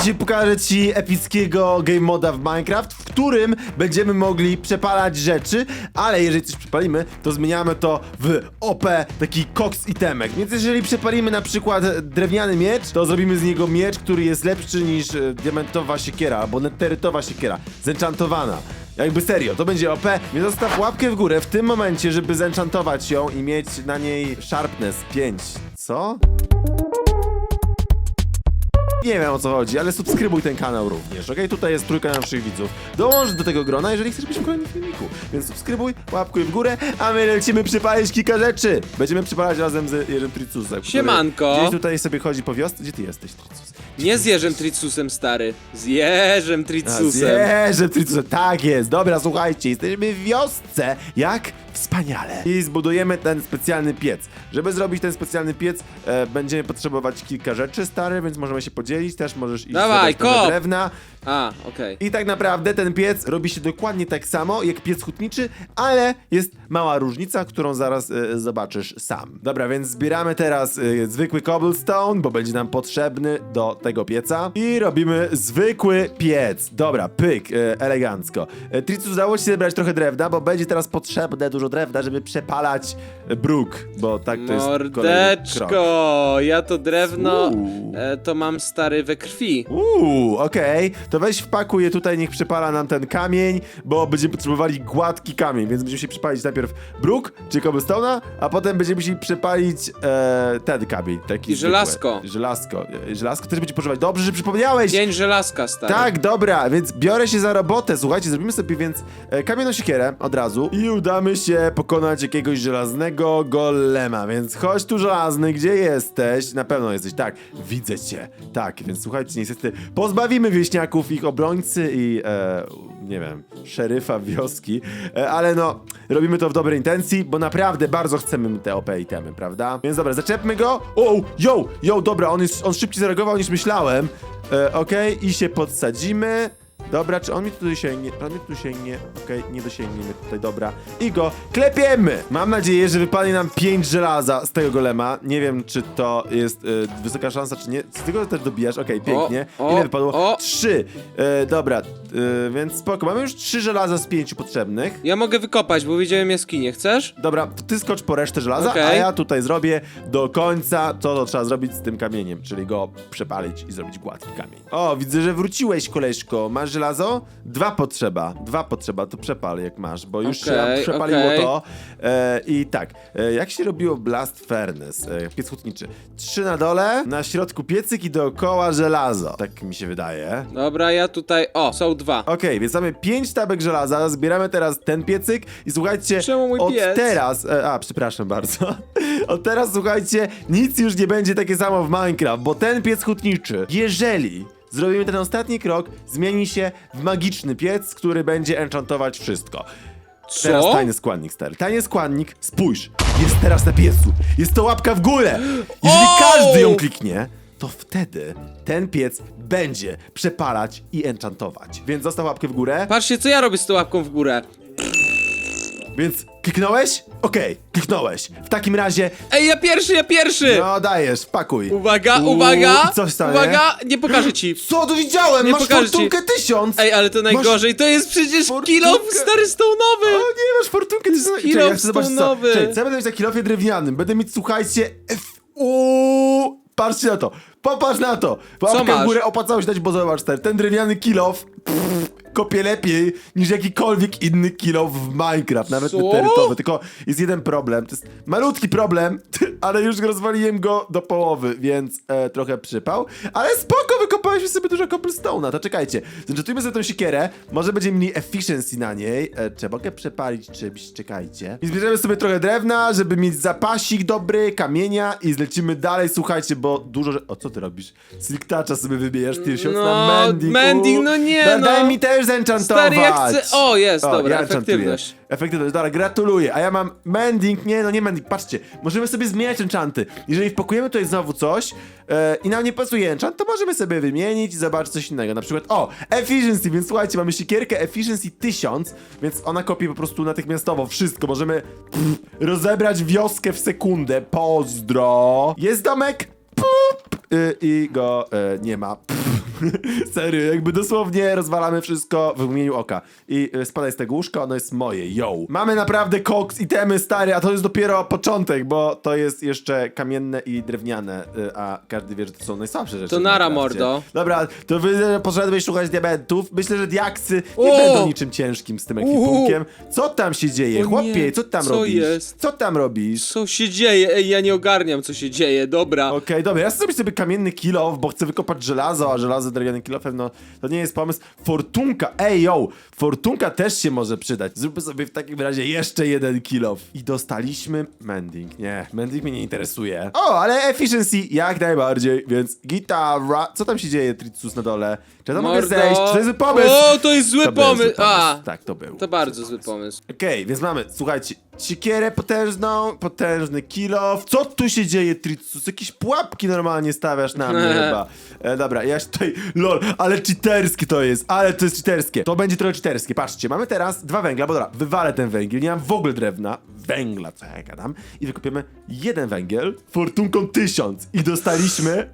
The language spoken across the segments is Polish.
Dzisiaj pokażę ci epickiego game moda w Minecraft, w którym będziemy mogli przepalać rzeczy, ale jeżeli coś przepalimy, to zmieniamy to w OP, taki koks itemek. Więc jeżeli przepalimy na przykład drewniany miecz, to zrobimy z niego miecz, który jest lepszy niż e, diamentowa siekiera albo neterytowa siekiera, zenchantowana. Jakby serio, to będzie OP, więc zostaw łapkę w górę w tym momencie, żeby zenchantować ją i mieć na niej sharpness 5. Co? Nie wiem o co chodzi, ale subskrybuj ten kanał również, okej? Tutaj jest trójka naszych widzów. Dołącz do tego grona, jeżeli chcesz być w kolejnym filmiku. Więc subskrybuj, łapkuj w górę, a my lecimy przypalić kilka rzeczy. Będziemy przypalać razem z Jerzym Tricusem. który Siemanko. Gdzieś tutaj sobie chodzi po wiosce. Gdzie ty jesteś, Tricus? Nie z Jerzem Tricusem, stary. Z Jerzem A, z Tricusem. Jerzym Tricusem, tak jest. Dobra, słuchajcie, jesteśmy w wiosce. Jak? Wspaniale. I zbudujemy ten specjalny piec. Żeby zrobić ten specjalny piec, e, będziemy potrzebować kilka rzeczy, stary, więc możemy się podzielić. Też możesz iść Dawaj, zebrać trochę kop. drewna. A, okej. I tak naprawdę ten piec robi się dokładnie tak samo jak piec hutniczy, ale jest mała różnica, którą zaraz e, zobaczysz sam. Dobra, więc zbieramy teraz e, zwykły cobblestone, bo będzie nam potrzebny do tego pieca. I robimy zwykły piec. Dobra, pyk, e, elegancko. E, Tricus udało się zebrać trochę drewna, bo będzie teraz potrzebne dużo drewna, żeby przepalać e, bruk, bo tak to jest kolejny krok. Mordeczko, ja to drewno, Uuu. e, to mam stary we krwi. Uuu, okej. To weź wpakuj je tutaj, niech przypala nam ten kamień, bo będziemy potrzebowali gładki kamień, więc będziemy się przypalić najpierw bruk, czy cobblestone'a, a potem będziemy musieli przypalić e, ten kamień, taki I zwykły. żelazko. Żelazko. E, Żelazko też będzie potrzebować. Dobrze, że przypomniałeś! Dzień żelazka, stary. Tak, dobra, więc biorę się za robotę. Słuchajcie, zrobimy sobie więc e, kamienną siekierę od razu i udamy się pokonać jakiegoś żelaznego golema. Więc chodź tu żelazny, gdzie jesteś? Na pewno jesteś, tak. Widzę cię. Tak, więc słuchajcie, niestety pozbawimy wieśniaków ich obrońcy i e, nie wiem, szeryfa wioski, e, ale no, robimy to w dobrej intencji, bo naprawdę bardzo chcemy te OP itemy, prawda? Więc dobra, zaczepmy go. O, yo, yo, dobra, on, jest, on szybciej zareagował niż myślałem. E, Okej, i się podsadzimy. Dobra, czy on mi tu dosięgnie? On mi tu sięgnie. Okej, nie dosięgniemy tutaj, dobra. I go klepiemy! Mam nadzieję, że wypadnie nam 5 żelaza z tego golema. Nie wiem, czy to jest e, wysoka szansa, czy nie. Z tego też dobijasz, okej, pięknie. o, Ile wypadło? o. 3. E, dobra, e, więc spoko. Mamy już 3 żelaza z 5 potrzebnych. Ja mogę wykopać, bo widziałem jaskinię, chcesz? Dobra, to ty skocz po resztę żelaza, a ja tutaj zrobię do końca to, co trzeba zrobić z tym kamieniem, czyli go przepalić i zrobić gładki kamień. O, widzę, że wróciłeś, koleżko. Masz żelazo? Dwa potrzeba, dwa potrzeba, to przepal jak masz, bo już się Okej, przepaliło okej. to. E, I tak, e, jak się robiło Blast Furnace, e, piec hutniczy? Trzy na dole, na środku piecyk i dookoła żelazo. Tak mi się wydaje. Dobra, ja tutaj, o, są dwa. Okej, więc mamy 5 tabek żelaza, zbieramy teraz ten piecyk i słuchajcie, Czemu mój od piec? teraz, e, a przepraszam bardzo, od teraz słuchajcie, nic już nie będzie takie samo w Minecraft, bo ten piec hutniczy, jeżeli zrobimy ten ostatni krok, zmieni się w magiczny piec, który będzie enchantować wszystko. Teraz Co? tajny składnik, stary. Tajny składnik, spójrz, jest teraz na piecu. Jest to łapka w górę. Jeżeli O! każdy ją kliknie, to wtedy ten piec będzie przepalać i enchantować. Więc zostaw łapkę w górę. Patrzcie, co ja robię z tą łapką w górę. Więc kliknąłeś? Okej, kliknąłeś. W takim razie, Ej, ja pierwszy, ja pierwszy! no dajesz, pakuj. Uwaga, Uuu, uwaga! i coś stanie? Uwaga, nie pokażę ci. Co tu widziałem? Nie Masz pokażę ci. fortunkę tysiąc! Ej, ale to najgorzej, to jest przecież fortunkę. kilo stary O stone'owy! nie, masz fortunkę tysiąc! Kilof Czekaj, ja chcę zobaczyć co. stonowy. Czekaj, co ja będę mieć na kilofie drewnianym? Będę mieć, słuchajcie, F... Uuu, patrzcie na to, popatrz na to! Łapkę w masz? górę opłacało się dać, bo zobacz, ten, ten drewniany kilof pff, kopie lepiej niż jakikolwiek inny kilof w Minecraft, nawet Co? meteorytowy. Tylko jest jeden problem, to jest malutki problem, ale już rozwaliłem go do połowy, więc e, trochę przypał. Ale spoko, wykopałeś sobie dużo cobblestone'a, to czekajcie. Zenczatujmy sobie tą siekierę, może będziemy mieli efficiency na niej. E, czy mogę przepalić czymś? Czekajcie. I zbierzemy sobie trochę drewna, żeby mieć zapasik dobry, kamienia i zlecimy dalej, słuchajcie, bo dużo... O, co ty robisz? Silktacza sobie wybijasz, ty się No, na mending. mending, u. no nie, Da- no. Daj mi zenchantować. Stary, ja chcę- o, jest, dobra, enchantuję. efektywność. Efektywność, dobra, gratuluję. A ja mam mending, nie, no nie mending, patrzcie, możemy sobie zmieniać enchanty. Jeżeli wpakujemy tutaj znowu coś e, i nam nie pasuje enchant, to możemy sobie wymienić i zobaczyć coś innego. Na przykład, o, efficiency, więc słuchajcie, mamy siekierkę efficiency 1000, więc ona kopie po prostu natychmiastowo wszystko. Możemy pff, rozebrać wioskę w sekundę. Pozdro. Jest domek? Pup. Y, I go e, nie ma. Pff. Serio, jakby dosłownie rozwalamy wszystko w mgnieniu oka. I y, spadaj z tego łóżka, ono jest moje, yo. Mamy naprawdę koks, itemy, stary, a to jest dopiero początek, bo to jest jeszcze kamienne i drewniane, y, a każdy wie, że to są najsłabsze rzeczy. To w nara, Minecrafcie. mordo. Dobra, to wy e, poszedłeś szukać diamentów. Myślę, że diaksy nie O! będą niczym ciężkim z tym ekwipunkiem. Co tam się dzieje? O Chłopie, nie, co tam co robisz? jest? Co tam robisz? Co się dzieje? Ej, ja nie ogarniam, co się dzieje, dobra. Okej, dobra, ja chcę zrobić sobie kamienny kilof, bo chcę wykopać żelazo, a żelazo drewnianym kilofem, no to nie jest pomysł. Fortunka, ej yo, fortunka też się może przydać. Zróbmy sobie w takim razie jeszcze jeden kilof. I dostaliśmy mending. Nie, mending mnie nie interesuje. O, ale efficiency jak najbardziej, więc gitara. Co tam się dzieje, Tritsus na dole? Czy ja tam mogę Mordo. zejść? Czy to jest zły pomysł? O, to jest zły To był pomysł. A, Tak, to był. to bardzo zły pomysł. Okej, więc mamy, słuchajcie, siekierę potężną, potężny kilof. Co tu się dzieje, Tritsus? Jakieś pułapki normalnie stawiasz na mnie chyba. E, dobra, ja się tutaj, lol, ale cheaterskie to jest, ale to jest cheaterskie. To będzie trochę cheaterskie, patrzcie, mamy teraz dwa węgla, bo dobra, wywalę ten węgiel, nie mam w ogóle drewna, węgla, co ja gadam, i wykopiemy jeden węgiel, fortunką tysiąc i dostaliśmy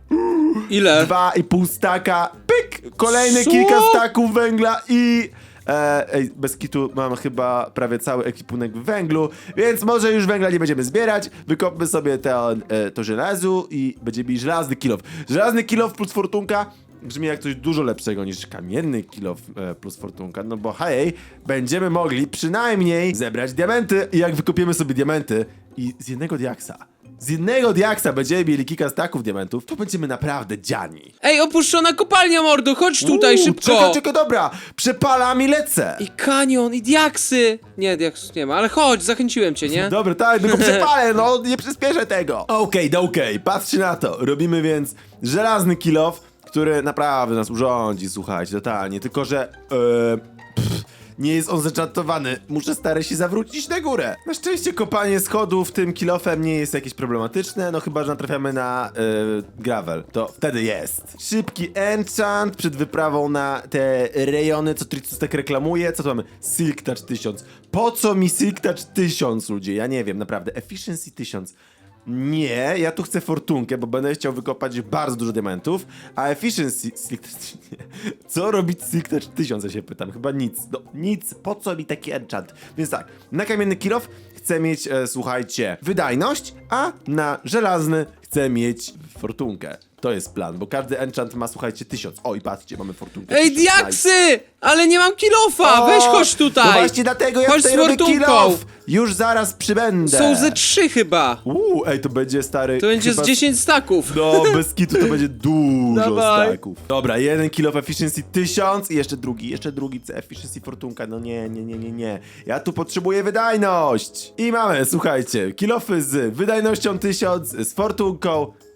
Ile? dwa i pół staka, pyk, kolejne Co? kilka staków węgla i... E, ej, bez kitu mam chyba prawie cały ekwipunek w węglu, więc może już węgla nie będziemy zbierać, wykopmy sobie to, e, to żelazu i będziemy mieli żelazny kilof. Żelazny kilof plus fortunka brzmi jak coś dużo lepszego niż kamienny kilof e, plus fortunka, no bo hej, będziemy mogli przynajmniej zebrać diamenty i jak wykopiemy sobie diamenty i z jednego diaksa, z jednego diaksa będziemy mieli kilka staków diamentów, to będziemy naprawdę dziani. Ej, opuszczona kopalnia, mordo, chodź tutaj, Uuu, szybko. Czekaj, czekaj, dobra, przepalam i lecę. I kanion, i diaksy. Nie, diaksów nie ma, ale chodź, zachęciłem cię, nie? Dobra, tak, tylko przepalę, no nie przyspieszę tego. Okej, okay, okej, patrzcie na to. Robimy więc żelazny kilof, który naprawdę nas urządzi, słuchajcie, totalnie. Tylko, że e, pff, nie jest on zaczatowany. Muszę stary się zawrócić na górę. Na szczęście kopanie schodów tym kilofem nie jest jakieś problematyczne, no chyba, że natrafiamy na e, gravel. To wtedy jest. Szybki enchant przed wyprawą na te rejony, co Tricus tak reklamuje. Co tu mamy? Silk Touch 1000. Po co mi Silk Touch 1000, ludzie? Ja nie wiem, naprawdę. Efficiency 1000. Nie, ja tu chcę fortunkę, bo będę chciał wykopać bardzo dużo diamentów, a efficiency... Co robić Silk Touch 1000, ja się pytam. Chyba nic. No, nic. Po co mi taki enchant? Więc tak, na kamienny kilof chcę mieć, e, słuchajcie, wydajność, a na żelazny chcę mieć fortunkę. To jest plan, bo każdy enchant ma, słuchajcie, tysiąc. O, i patrzcie, mamy fortunkę. Ej, 1000. Nice. diaksy! Ale nie mam kilofa! O, Weź chodź tutaj! No właśnie dlatego ja Chodź tutaj z robię fortunką. kilof. Już zaraz przybędę. Są ze trzy chyba. Uuu, ej, to będzie stary. To będzie chyba z 10 staków. No, bez kitu to będzie dużo Dawaj. staków. Dobra, jeden kilo of efficiency 1000 i jeszcze drugi, jeszcze drugi C efficiency fortunka. No nie, nie, nie, nie, nie. Ja tu potrzebuję wydajność. I mamy, słuchajcie, kilofy z wydajnością 1000, z fortunką.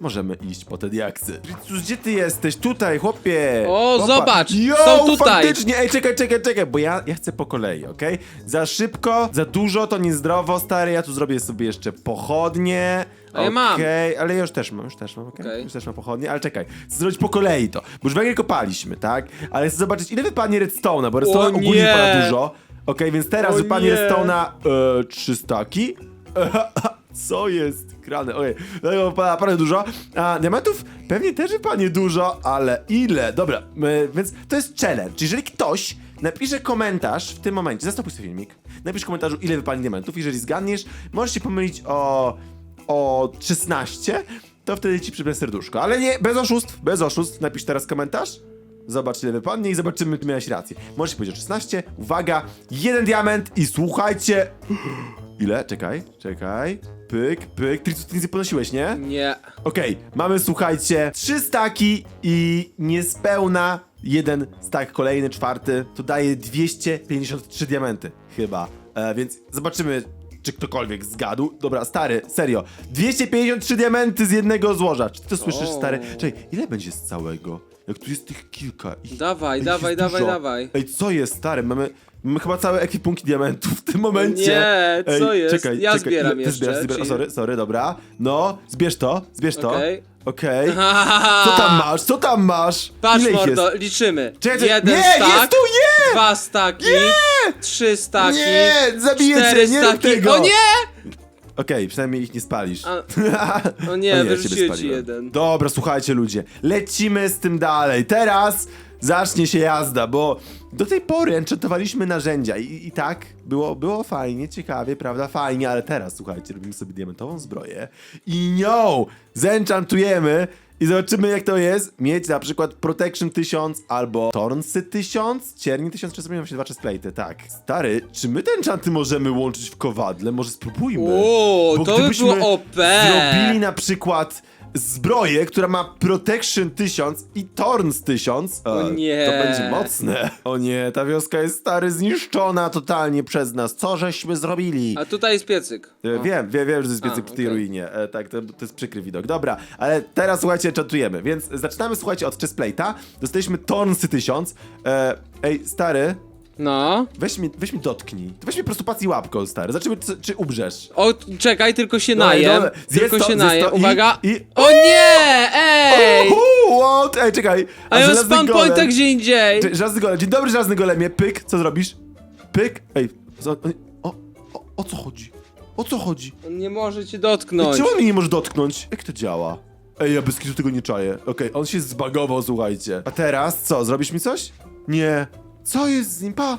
Możemy iść po te diaksy. Tricus, gdzie ty jesteś? Tutaj, chłopie! O, zobacz, Yo, są tutaj. faktycznie! Ej, czekaj, czekaj, czekaj, bo ja, ja chcę po kolei, okej? Za szybko, za dużo, to niezdrowo, stary. Ja tu zrobię sobie jeszcze pochodnie. A ja mam. Okej, ale ja już też mam, już też mam, okej? Okej. Już też mam pochodnie, ale czekaj. Chcę zrobić po kolei to, bo już węgiel kopaliśmy, tak? Ale chcę zobaczyć, ile wypadnie redstone'a, bo redstone'a ogólnie nie. wypada dużo. Okej, więc teraz O wypadnie nie. redstone'a e, 300 ki. Co jest grane? Ojej, tego wypada naprawdę dużo. A diamentów pewnie też wypadnie dużo, ale ile? Dobra, e, więc to jest challenge. Jeżeli ktoś napisze komentarz w tym momencie, zastopuj sobie filmik, napisz w komentarzu, ile wypadnie diamentów. Jeżeli zgadniesz, możesz się pomylić o, o 16, to wtedy ci przypnę serduszko. Ale nie, bez oszustw, bez oszustw. Napisz teraz komentarz. Zobacz ile wypadnie i zobaczymy, czy miałeś rację. Możesz powiedzieć o 16. Uwaga, jeden diament i słuchajcie. Ile? Czekaj, czekaj. Pyk, pyk. Ty nic nie podnosiłeś, nie? Nie. Okej, mamy słuchajcie, trzy staki i niespełna jeden stak, kolejny, czwarty, to daje 253 diamenty, chyba. E, więc zobaczymy, czy ktokolwiek zgadł. Dobra, stary, serio. 253 diamenty z jednego złoża. Czy ty to słyszysz, O. stary? Czekaj, ile będzie z całego? Jak tu jest tych kilka. Ich, Dawaj, ich dawaj, jest dawaj, dużo. dawaj. Ej, co jest, stary? Mamy, mamy chyba całe ekwipunki diamentów w tym momencie. Nie, co jest? Czekaj, Ja czekaj. zbieram Ty jeszcze, Zbierasz, zbierasz, o, sorry, sorry, dobra. No, zbierz to, zbierz to. Okej. Okej. Co tam masz? Co tam masz? Patrz, Ile ich mordo, jest? liczymy. Czekaj, Jeden nie, stak, jest tu, nie! dwa staki, Nie! trzy staki, Nie, zabiję cztery cię, nie rób staki. tego. O nie! Okej, przynajmniej ich nie spalisz. A- O nie, ciebie wyrzuciłem ci spaliłem. jeden. Dobra, słuchajcie ludzie, lecimy z tym dalej. Teraz zacznie się jazda, bo do tej pory enchantowaliśmy narzędzia i, i tak było, było fajnie, ciekawie, prawda? Fajnie, ale teraz słuchajcie, robimy sobie diamentową zbroję i nią zenchantujemy i zobaczymy jak to jest mieć na przykład Protection 1000 albo Tornsy 1000, Cierni 1000, czy zmienią się dwa chestplate'y, tak. Stary, czy my te enchanty możemy łączyć w kowadle? Może spróbujmy. Bo to by było OP. Zrobili na przykład zbroję, która ma Protection 1000 i Torns 1000. O nie. To będzie mocne. O nie, ta wioska jest stary zniszczona totalnie przez nas. Co żeśmy zrobili? A tutaj jest piecyk. E, Wiem, wiem, wiem, że jest piecyk A, w tej okej. ruinie. E, tak, to, to jest przykry widok. Dobra, ale teraz słuchajcie, czatujemy. Więc zaczynamy, słuchajcie, od chestplate'a. Dostaliśmy Tornsy 1000. E, ej, stary, No. weź mi, weź mi dotknij. Weź mi prosto patrz i łapką, stary. Zobaczymy, czy, czy ubrzesz. O, czekaj, tylko się Dobra, najem. dobra. Zjedz Tylko to, się zjedz najem. to i- Uwaga. i- O nie! Ej! Uhu, what? Ej, czekaj. A ja mam żelazny spawn golem- pointa gdzie indziej. Cze- Żelazny golem. Dzień dobry, żelazny golemie. Pyk, co zrobisz? Pyk. Ej, co, o, o, o co chodzi? O co chodzi? On nie może cię dotknąć. Czemu mnie nie możesz dotknąć? Jak to działa? Ej, ja bez kitu tego nie czaję. Okej, on się zbagował, słuchajcie. A teraz co, zrobisz mi coś? Nie. Co jest z nim? Pa!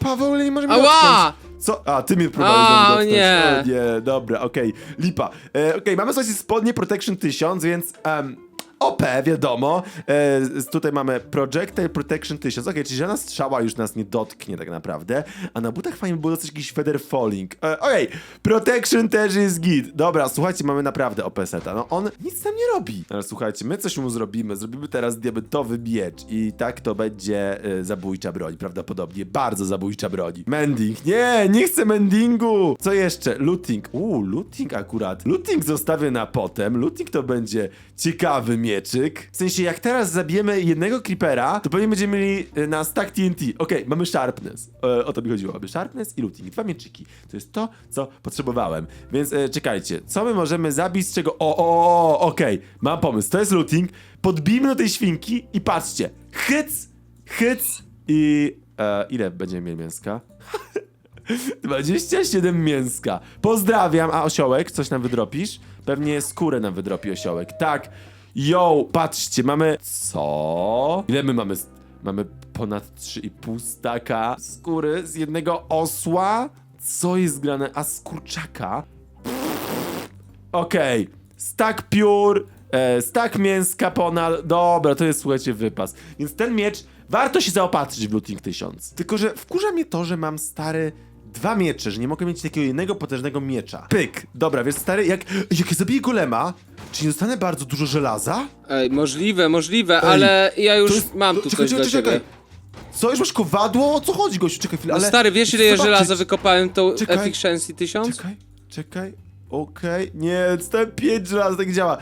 Pa, w ogóle nie może mnie Ała! dotknąć. Co? A, ty mnie próbowałeś A, znowu o dotknąć. nie. O nie, dobra, okej. Lipa. E, okej, mamy słuchajcie spodnie Protection 1000, więc... Um, OP, wiadomo. E, tutaj mamy Projectile Protection 1000. Okej, czyli żadna strzała już nas nie dotknie tak naprawdę. A na butach fajnie by było dostać jakiś Feather Falling. E, Okej, Protection też jest git. Dobra, słuchajcie, mamy naprawdę OP seta. No on nic nam nie robi. Ale słuchajcie, my coś mu zrobimy. Zrobimy teraz diamentowy miecz i tak to będzie e, zabójcza broń, prawdopodobnie. Bardzo zabójcza broń. Mending. Nie, nie chcę mendingu. Co jeszcze? Looting. Uuu, looting akurat. Looting zostawię na potem. Looting to będzie ciekawy mieczyk. W sensie, jak teraz zabijemy jednego creepera, to pewnie będziemy mieli e, na stack TNT. Okej, mamy sharpness. E, o to mi chodziło. Mamy sharpness i looting. Dwa mieczyki. To jest to, co potrzebowałem. Więc e, czekajcie. Co my możemy zabić z czego... O, o, o, okej. Mam pomysł. To jest looting. Podbijmy do tej świnki i patrzcie. Hyc, hyc i... E, ile będziemy mieli mięska? 27 mięska. Pozdrawiam, a osiołek, coś nam wydropisz? Pewnie skórę nam wydropi osiołek. Tak. Yo, patrzcie, mamy... Co? Ile my mamy? Mamy ponad 3,5 staka skóry z jednego osła? Co jest grane? A z kurczaka? Okej. Stack piór, e, stack mięska ponad... Dobra, to jest, słuchajcie, wypas. Więc ten miecz, warto się zaopatrzyć w Looting 1000. Tylko, że wkurza mnie to, że mam stary... Dwa miecze, że nie mogę mieć takiego jednego potężnego miecza. Pyk. Dobra, wiesz, stary, jak, jak ja zabiję golema, czy nie dostanę bardzo dużo żelaza? Ej, możliwe, możliwe, Ej, ale ja już jest- mam tu czekaj, coś czekaj, ciebie. czekaj. Co, już masz kowadło? O co chodzi, gościu? Czekaj chwilę, No ale... stary, wiesz ile ja Zobaczyć. żelaza wykopałem tą Czekaj. Efficiency 1000? Czekaj, czekaj. Okej, nie, dostałem 5 żelaza, tak działa.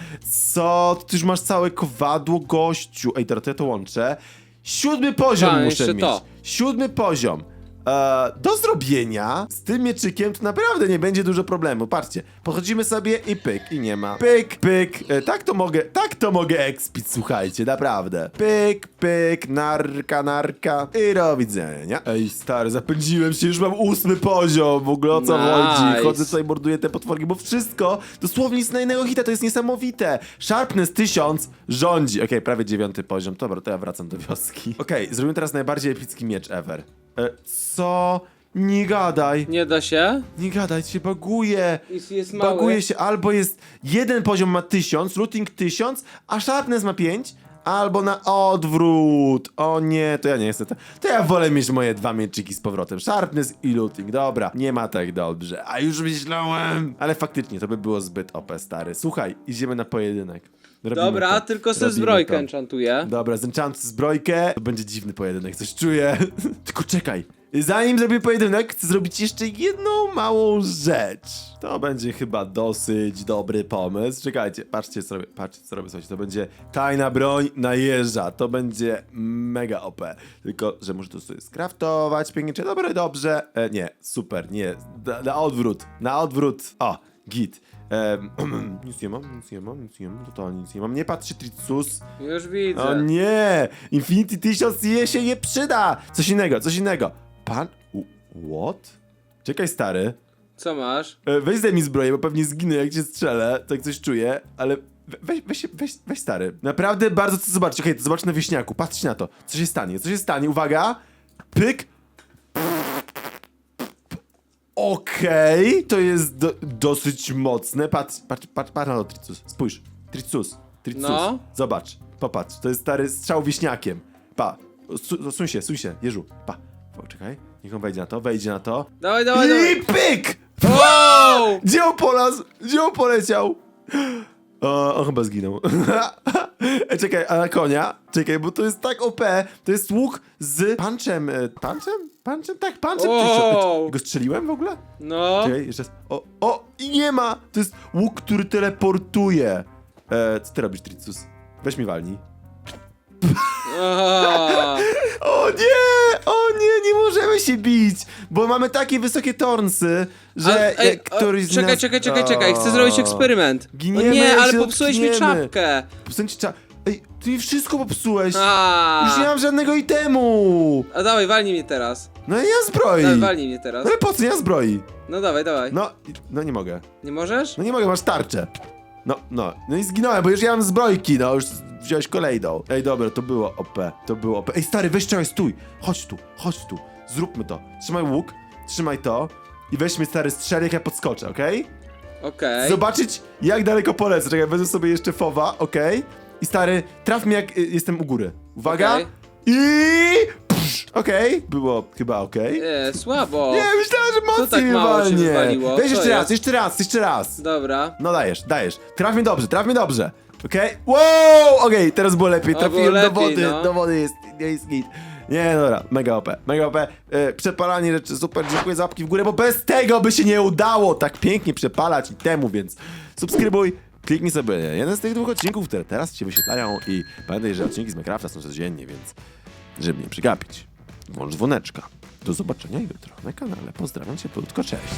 Co? Ty już masz całe kowadło, gościu. Ej, teraz to ja to łączę. Siódmy poziom A, muszę jeszcze mieć. to. Siódmy poziom. E, do zrobienia z tym mieczykiem to naprawdę nie będzie dużo problemu. Patrzcie, podchodzimy sobie i pyk, i nie ma. Pyk, pyk, e, tak to mogę, tak to mogę expić, słuchajcie, naprawdę. Pyk, pyk, narka, narka i do widzenia. Ej, stary, zapędziłem się, już mam ósmy poziom, w ogóle o co Nice. chodzi? Chodzę tutaj, morduję te potworki, bo wszystko, dosłownie nic na innego hita, to jest niesamowite. Sharpness 1000 rządzi. Okej, prawie dziewiąty poziom, dobra, to ja wracam do wioski. Okej, zrobimy teraz najbardziej epicki miecz ever. E, co? Nie gadaj. Nie da się? Nie gadaj, się baguje. Jest, jest mały. Baguje się, albo jest jeden poziom ma 1000, looting 1000, a sharpness ma 5, albo na odwrót. O nie, to ja nie. To, to ja wolę mieć moje dwa mieczyki z powrotem. Sharpness i looting, dobra. Nie ma tak dobrze, a już myślałem. Ale faktycznie, to by było zbyt OP, stary. Słuchaj, idziemy na pojedynek. Robimy Dobra, to. tylko sobie Robimy zbrojkę to. enchantuję. Dobra, zenchantuj zbrojkę. To będzie dziwny pojedynek, coś czuję. Tylko czekaj. Zanim zrobię pojedynek, chcę zrobić jeszcze jedną małą rzecz. To będzie chyba dosyć dobry pomysł. Czekajcie, patrzcie co robię, patrzcie co robię, słuchajcie, to będzie tajna broń najeżdża. To będzie mega OP. Tylko, że muszę to sobie skraftować pięknie, czy dobrze, dobrze. E, nie, super, nie. Na, na odwrót, na odwrót. O, git. Em, nic nie mam, nic nie mam, nic nie mam, totalnie nic nie mam. Nie patrzy Tritsus. Już widzę. O nie! Infinity 1000 je się nie przyda! Coś innego, coś innego. Pan... U, what? Czekaj, stary. Co masz? E, Weź zdejmij zbroję, bo pewnie zginę jak cię strzelę, tak coś czuję, ale we- weź, weź, weź, weź stary. Naprawdę bardzo chcę zobaczyć, okej, to zobacz na wieśniaku, patrzcie na to, co się stanie, co się stanie, uwaga, pyk. Okej, to jest do, dosyć mocne, patrz, patrz, patrz, patrz na to, Tricus, spójrz, Tricus, Tricus, No. zobacz, popatrz, to jest stary strzał wieśniakiem, pa, su, suń się, suń się, jeżu, pa, o, czekaj, niech on wejdzie na to, wejdzie na to, Dawaj, dawaj, dawaj. i pyk! Wow! Gdzie on polazł? Gdzie on poleciał? O, on chyba zginął. Ej, czekaj, a na konia? Czekaj, bo to jest tak OP. To jest łuk z punczem. e, Punczem? Punczem? Tak, punczem. Wow. Go strzeliłem w ogóle? No. Czekaj, jeszcze raz. O, o, i nie ma! To jest łuk, który teleportuje. E, co ty robisz, Tricus? Weź mi walnij. O nie! O nie, nie możemy się bić! Bo mamy takie wysokie tornsy, że ej, jak któryś z czekaj, nas... czekaj, czekaj, czekaj, chcę zrobić eksperyment. Giniemy, o nie, ale się popsułeś mi dotkniemy. czapkę. Ci cza... Ej, ty mi wszystko popsułeś! A. Już nie mam żadnego itemu! A dawaj, walnij mnie teraz. No i ja zbroi! Dawaj, walnij mnie teraz. No ale po co ja zbroi? No dawaj, dawaj. No, no nie mogę. Nie możesz? No nie mogę, masz tarczę. No, no, no i zginąłem, bo już ja mam zbrojki, no już wziąłeś kolejną. Ej, dobra, to było OP, to było OP. Ej, stary, weź czekaj, stój! Chodź tu, chodź tu, zróbmy to. Trzymaj łuk, trzymaj to i weźmy stary strzel, jak ja podskoczę, okej? Okej. Zobaczyć, jak daleko polecę. Czekaj, wezmę sobie jeszcze fowa, okej? I stary, traf mnie, jak y, jestem u góry. Uwaga! Okej. I... Psz, Okej, było chyba okej. Nie, słabo. Nie, myślałem, że mocniej tak mnie mało walnie. wywaliło? Weź Co jeszcze raz, jest? jeszcze raz, jeszcze raz. Dobra. No dajesz, dajesz. Traf mnie dobrze, traf mnie dobrze. Okej? Wow! Okej, teraz było lepiej. Trafiłem było do lepiej, wody, no. do wody jest, nie jest git. Nie, dobra, mega OP, mega OP. E, przepalanie rzeczy, super, dziękuję za łapki w górę, bo bez tego by się nie udało tak pięknie przepalać i temu, więc subskrybuj, kliknij sobie jeden z tych dwóch odcinków, które teraz ci wyświetlają i pamiętaj, że odcinki z Minecrafta są codziennie, więc żeby nie przegapić, włącz dzwoneczka. Do zobaczenia jutro na kanale. Pozdrawiam cię, krótko, cześć.